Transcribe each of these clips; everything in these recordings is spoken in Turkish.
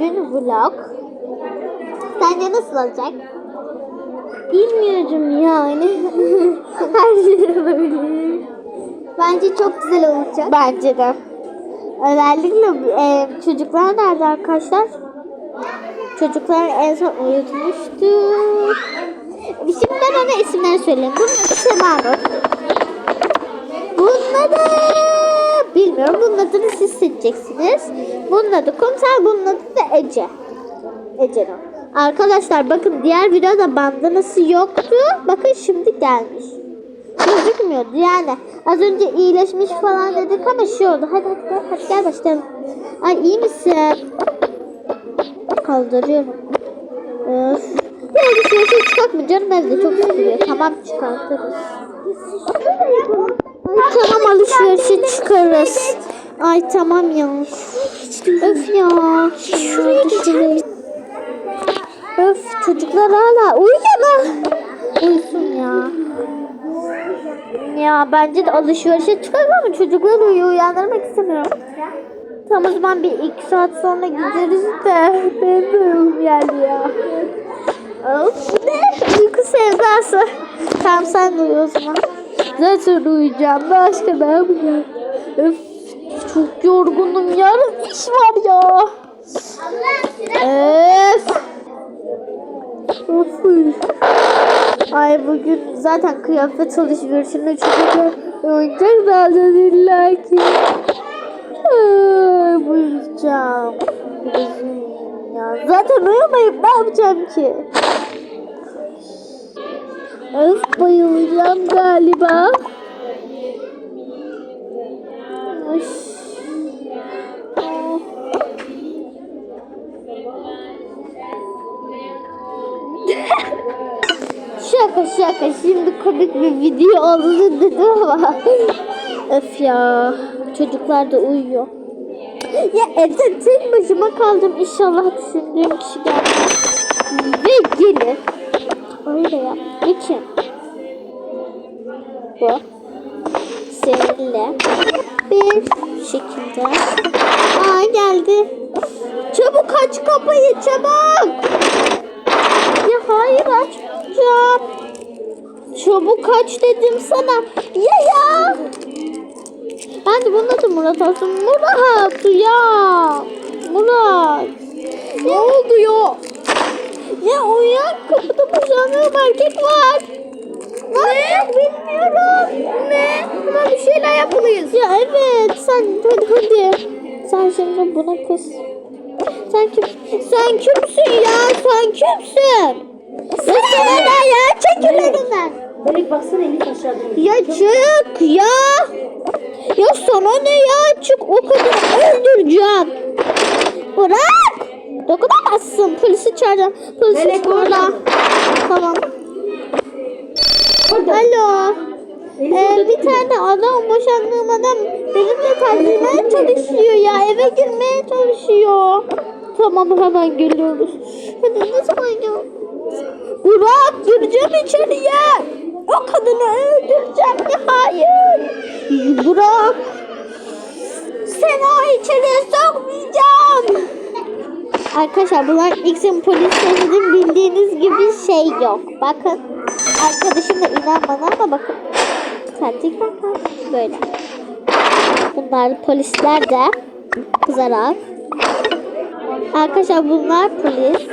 Bir gün vlog. Sence nasıl olacak? Bilmiyorum yani. Her şey olabilir. Bence çok güzel olacak. Bence de. Özellikle e, çocuklar nerede arkadaşlar? Çocuklar en son uyutmuştuk. Şimdi ben ona isimleri söyleyeyim. Bunun adı Semanur. Bunun adı bilmiyorum. Bunun adını siz seçeceksiniz. Bunun adı Komiser. Bunun adı da Ece. Ece. Arkadaşlar bakın diğer videoda bandanası yoktu. Bakın şimdi gelmiş. Gözükmüyordu yani. Az önce iyileşmiş falan dedik ama şey oldu. Hadi hadi gel, hadi gel başlayalım. Ay iyi misin? Kaldırıyorum. Öf. Bir alışverişe çıkart mı canım evde çok sıkılıyor. Tamam çıkartırız. Tamam alışverişe çıkarız. Ay tamam ya. Öf ya. Şuraya. Öf çocuklar hala uyuyor mu? Uyusun ya. Ya bence de alışverişe çıkalım ama çocuklar uyuyor uyandırmak istemiyorum. Tamam o zaman bir iki saat sonra gideriz de benim de uyum geldi ya. Of? Uyku sevdası. Tamam sen de uyu. Zaten uyuyacağım. Başka ne yapacağım? Öf çok yorgunum. Yarın iş var ya. Öf. Ay bugün zaten kıyafet alışverişinde çok oyuncak lazım illa ki. Ay. Zaten uyumayıp ne yapacağım ki? Öf bayılacağım galiba. Ay. Şaka şaka. Şimdi komik bir video oldu dedim ama. Öf ya. Çocuklar da uyuyor. Ya evde tek başıma kaldım. İnşallah düşündüğüm kişi gelmez. Ve gelir. Öyle ya için Bu Seninle Bir şekilde Aa geldi Çabuk aç kapıyı çabuk ya hayır açmayacağım. Çabuk aç dedim sana. Ya ya. Ben de bunun adı Murat olsun. Murat ya. Murat. Ne oldu ya? Ya uyan kapıda boşanıyor erkek var. Ne? Bilmiyorum. Ne? Buna bir şeyler yapmalıyız. Ya evet sen hadi hadi. Sen şimdi buna kız. Sen kim? Sen kimsin ya? Sen kimsin? Ya sana ne ya? Çekil önümden. Melek baksana Elif aşağıda. Ya çık ya. Ya sana ne ya? Çık o kadını öldüreceğim. Bırak. Dokunamazsın. Polisi çağıracağım. Polis Melek burada. Ee, bir mi? tane adam boşandığım adam benimle tanışmaya çalışıyor ya eve girmeye çalışıyor. Tamam hemen geliyoruz. Hadi ne zaman ya? Burak gireceğim içeriye. O kadını öldüreceğim ya hayır. Burak. Seni o içeriye sokmayacağım. Arkadaşlar bunlar X'in polislerinin bildiğiniz gibi şey yok. Bakın. Arkadaşım da inanmadı ama bakın. Sertik bakın. Böyle. Bunlar polisler de kızarak. Arkadaşlar bunlar polis.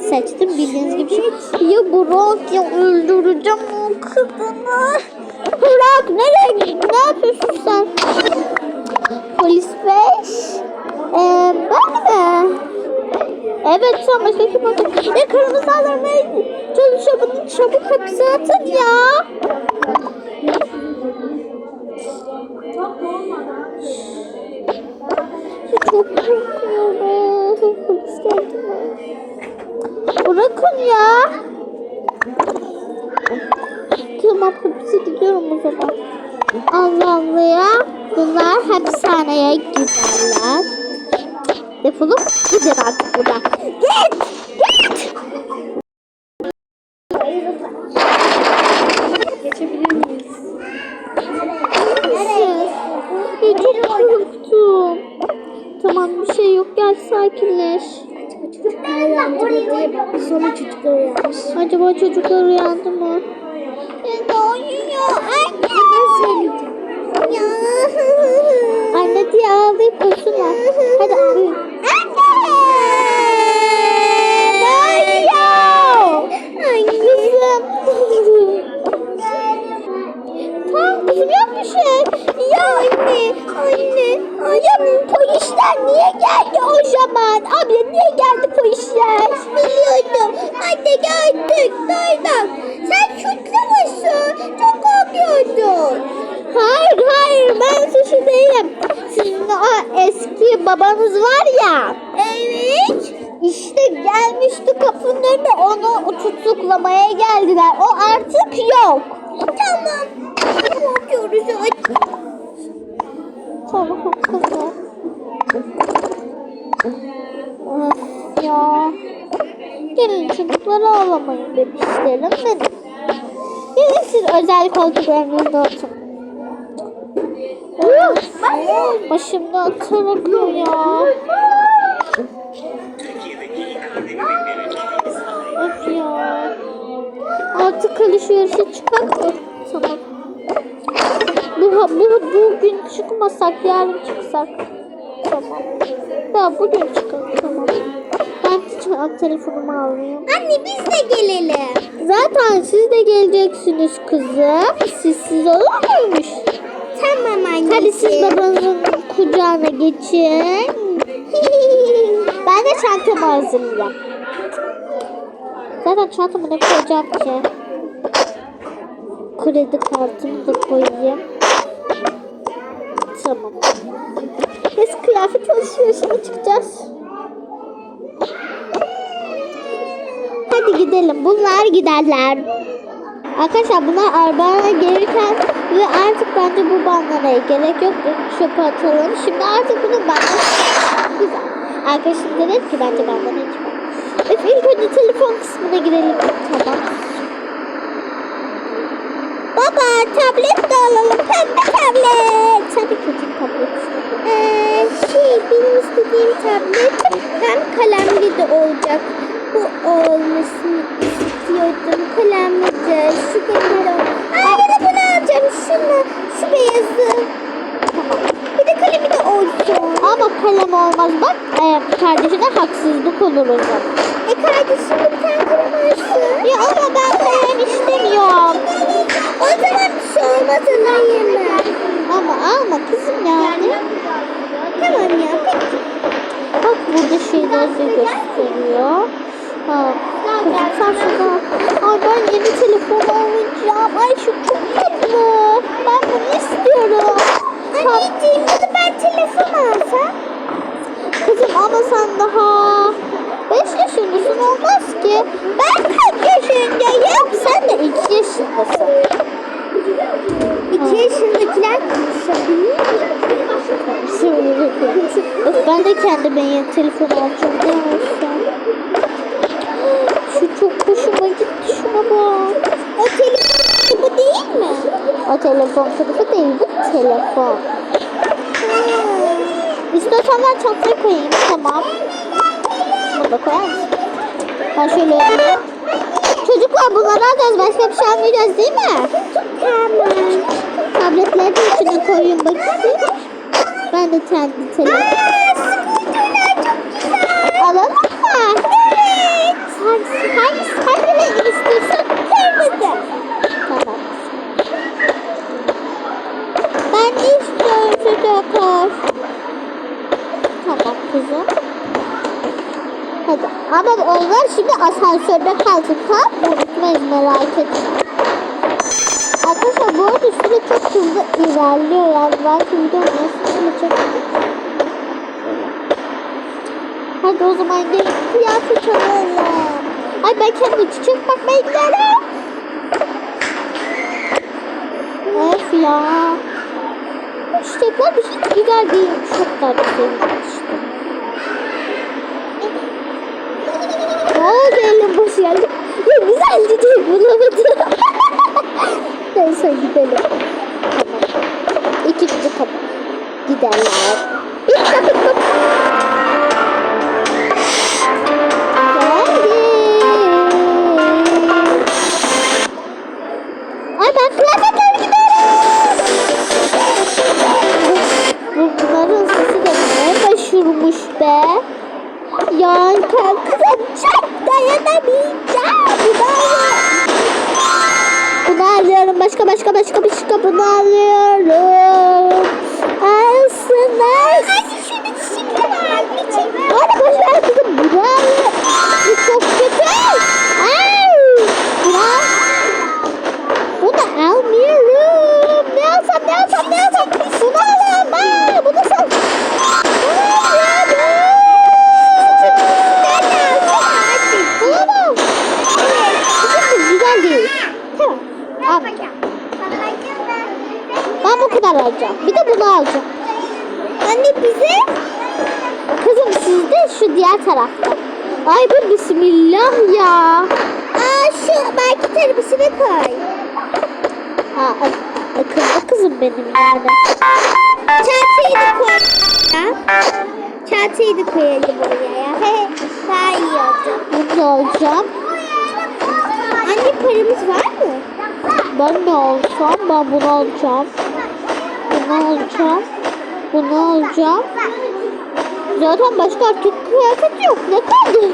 Seçtim bildiğiniz gibi şey. Ya Burak ya öldüreceğim o kadını. Burak nereye ne yapıyorsun sen? Polis bey. Ee, ben mi? Evet sen başka kim olacak? Ya kırmızı alarmaya çalışıyor bunu çabuk hapse atın ya. Çok? Bırakın ya. Tamam hapse gidiyorum o zaman. Allah Allah ya. Bunlar hapishaneye giderler. Defolup gidin artık buradan. Git! Git! Geçebilir miyiz? Nereye? Korktum. Tamam bir şey yok gel sakinleş. Çocuklar uyandı diye bak. Sonra çocuklar uyanmış. Acaba çocuklar uyandı mı? Gelin çocukları ağlamayın bebişlerim benim. Gelin siz özel koltuklarınızda oturun. Of, Başımda atarım ya. Of ya. Artık alışverişe çıkar mı? Tamam. Bu, bu, bugün çıkmasak yarın çıksak. Tamam. Ya bugün çıkalım tamam. Hiç telefonumu alayım. Anne biz de gelelim. Zaten siz de geleceksiniz kızım. Siz siz olur muymuş? Tamam anne. Hadi siz babanızın kucağına geçin. ben de çantamı hazırlayayım. Zaten çantamı ne koyacağım ki? Kredi kartımı da koyayım. Tamam. Biz kıyafet alışverişine çıkacağız. Hadi gidelim. Bunlar giderler. Arkadaşlar bunlar arabaya gelirken ve artık bence bu bandana gerek yok. Çöpe atalım. Şimdi artık bunu bandana güzel. Arkadaşım dedi ki bence bandana çıkar. Öf ilk önce telefon kısmına girelim. Tamam. Baba tablet de alalım. Pembe tablet. Tabii küçük tablet. Ee, şey benim istediğim tablet hem kalemli de olacak. Bu olmasını istiyordum. Kalemli de şu kadar. Aa bana bunu alacağım. Şunu. Şu beyazı. Tamam. Bir de kalemi de olsun. Ama kalem olmaz. Bak e, kardeşine haksızlık olur o zaman. E kardeşim bir tane kalem alsın. Ya ama ben kalem istemiyorum. O zaman bir şey olmaz alayım Ama alma kızım yani. Tamam ya peki. Bak burada şeyler de gösteriyor. Ha, sen şurada. Ay ben yeni telefon alacağım. Ay şu çok tatlı. Ben bunu istiyorum. Anneciğim bunu ben telefon alsam. Kızım ama sen daha 5 yaşındasın olmaz ki. Ben kaç yaşındayım? Sen de 2 yaşındasın. 2 yaşındakiler konuşabilir Ben de kendime yeni telefon alacağım. Ne olsun? Şu çok hoşuma gitti. Şuna bak. O telefon bu değil mi? O telefon kılıfı değil. Bu telefon. İstiyorsan ben çantaya koyayım. Tamam. Bunu da koyar mısın? Ben şöyle Çocuklar bunları alacağız. Başka bir şey almayacağız değil mi? Tamam. Tabletleri de içine koyun bakayım. Ben de kendi telefon. Alalım mı? Evet. Hangisi, hangisi, hangi rengi istiyorsun? Kırmızı. Tamam. Ben de istiyorum çocuklar. Tamam kızım. Hadi. Ama onlar şimdi asansörde kalsın tamam mı? Unutmayın merak etme. Arkadaşlar bu arada süre çok hızlı ilerliyor yani belki video nasıl çok Hadi o zaman gelin kıyafet alalım. Ay ben kendime çiçek bakmaya giderim. Of ya. çiçek varmış. Hiç güzel değilmiş. Çok tatlı sevmiştim. Ne oldu elim boş geldi. Ya güzel çiçek bulamadım. Neyse gidelim. Tamam. İkinci kapı. Giderler. Bir kapı kapı. Başka başka bunu alıyorum. Aslında. Hadi şunu şimdi var. Hadi boş ver kızım. Bunu alıyorum. Bu çok kötü. Ay. Bunu al. Bunu almıyorum. Ne alsam ne alsam ne alsam. Bunu alıyorum. Aa, bunu sal. Bunu alıyorum. Bulamam. Kızım bu güzel değil. Tamam. Al. Ben bu kadar alacağım. Bir de bunu alacağım. Anne bize? Kızım sizde şu diğer tarafta. Ay bu bismillah ya. Aa şu belki terbisine koy. Aa ak- akıllı kızım benim yani. Çantayı da koy. Ya. Çantayı da koyalım buraya ya. Daha iyi olacak. Bunu da alacağım. Anne paramız var mı? Ben ne alsam? Ben bunu alacağım. Bunu alacağım. Bunu alacağım. Zaten başka artık kıyafet yok. Ne kaldı?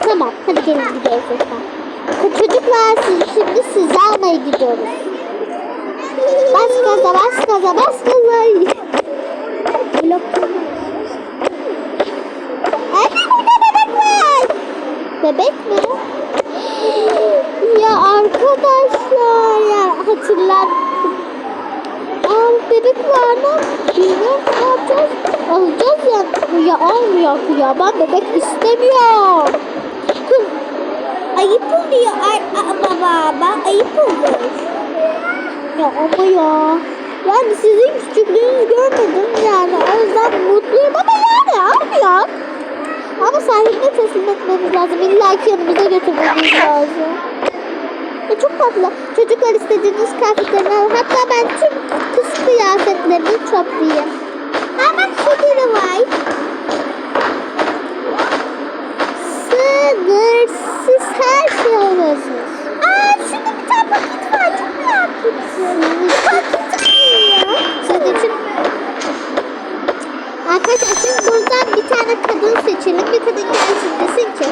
Tamam. Hadi gelin gidiyoruz. Çocuklar şimdi sizi almaya gidiyoruz. Bas gaza bas gaza bas gaza. Blok Anne burada bebek var. Bebek mi? Ya arkadaşlar ya hatırlar. Aa bebek var mı? Bilmiyorum ne yapacağız? Alacağız ya. Ya almıyor ya ben bebek istemiyorum. Ayıp oluyor baba baba ayıp oluyor. Ya ama ya. Yani sizin küçüklüğünüzü görmedim yani. O yüzden mutluyum ama yani almıyor. Ama sahibine teslim etmemiz lazım. İlla ki yanımıza götürmemiz lazım. E çok tatlı. Çocuklar istediğiniz kıyafetlerini alın. Hatta ben tüm kız kıyafetlerini toplayayım. Ha bak şurada var. Sınırsız her şey alırsınız. Aa şurada bir tane paket. Çok. Sizin için Arkadaşlar şimdi bir tane kadın seçelim. Bir kadın gelsin desin ki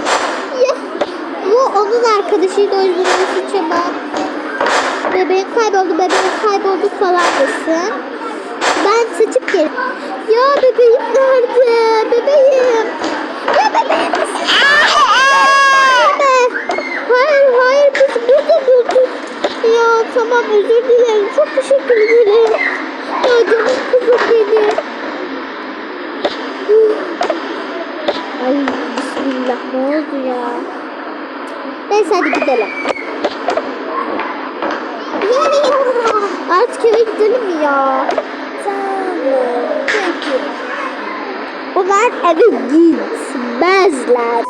ya bu onun arkadaşıydı o yüzden. Bebeğim kayboldu, bebeğim kayboldu falan desin. Ben seçip gel. Ya bebeğim nerede? Bebeğim. Ya bebeğim misin? Nerede? Hayır hayır biz burada bulduk. Ya tamam özür dilerim. Çok teşekkür ederim. Ya canım kızım benim. Ay bismillah ne oldu ya? Neyse hadi gidelim. Artık eve gidelim mi ya? Tamam. Peki. Bunlar eve gitmezler.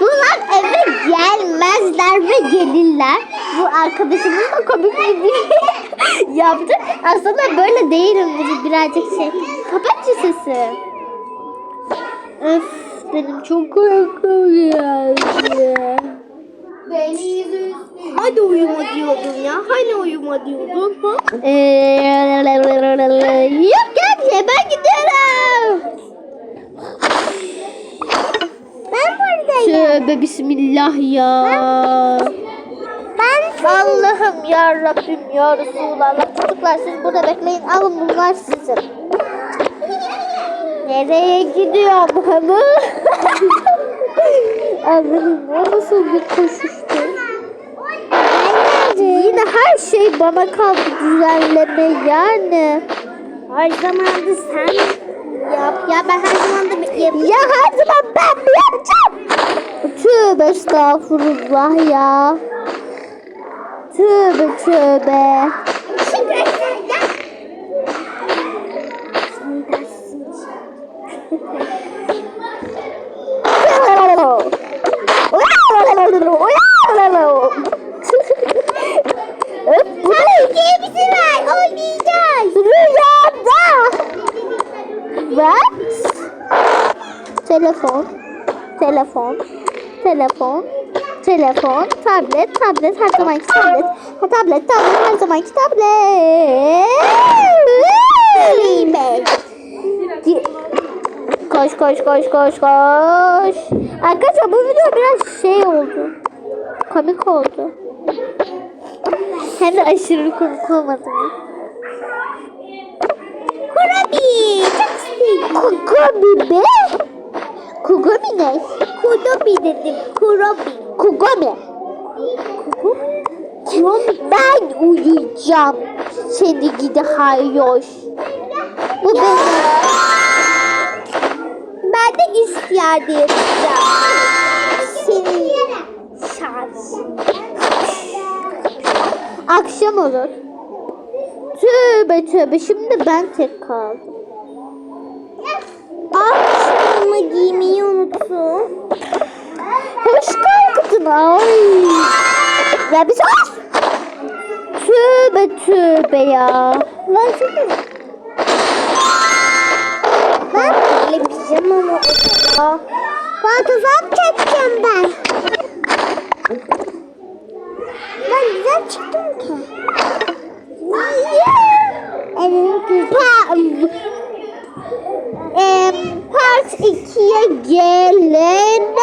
Bunlar eve gelmezler ve gelirler. Bu arkadaşımın da komik bir yaptı. Aslında böyle değilim birazcık şey. Kapat sesi. Öf benim çok uykum geldi. Hadi uyuma diyordun ya. Hani uyuma diyordun? Ha? Yok gelmiyor ben gidiyorum. Ben buradayım. Tövbe bismillah ya. Ben Allah'ım ya Rabbim ya Resulallah. Çocuklar siz burada bekleyin. Alın bunlar sizin. Nereye gidiyorum hanım? Allah'ım o nasıl bir koşuştu? Yine her şey bana kaldı düzenleme yani. Her zaman da sen yap. Ya ben her zaman da yap. Ya her zaman ben mi yapacağım? Tövbe estağfurullah ya. Tövbe tövbe. Telefon. Telefon. Telefon telefon, tablet, tablet, her zamanki tablet, ha, tablet, tablet, her zamanki tablet. Koş koş koş koş koş. Arkadaşlar bu video biraz şey oldu. Komik oldu. Hem de aşırı komik olmadı mı? Kurabi. Çok. Kurabi be. Kurabi ne? Kurabi dedim. Kurabi. Kurabi. Ben uyuyacağım. Seni gidi hayyoş. Bu benim. Ben de ihtiyacı yapacağım. Seni şans. Akşam olur. Tövbe tövbe şimdi ben tek kaldım. Akşamımı giymeyi unuttum. Hoş geldin. Ay. Ya bir sus. Tövbe tövbe ya. Ben şimdi... Ben böyle pijamamı okula. Fotoğraf çekeceğim ben. Ben güzel çıktım ki. Evet güzel. Pa 2'ye gelene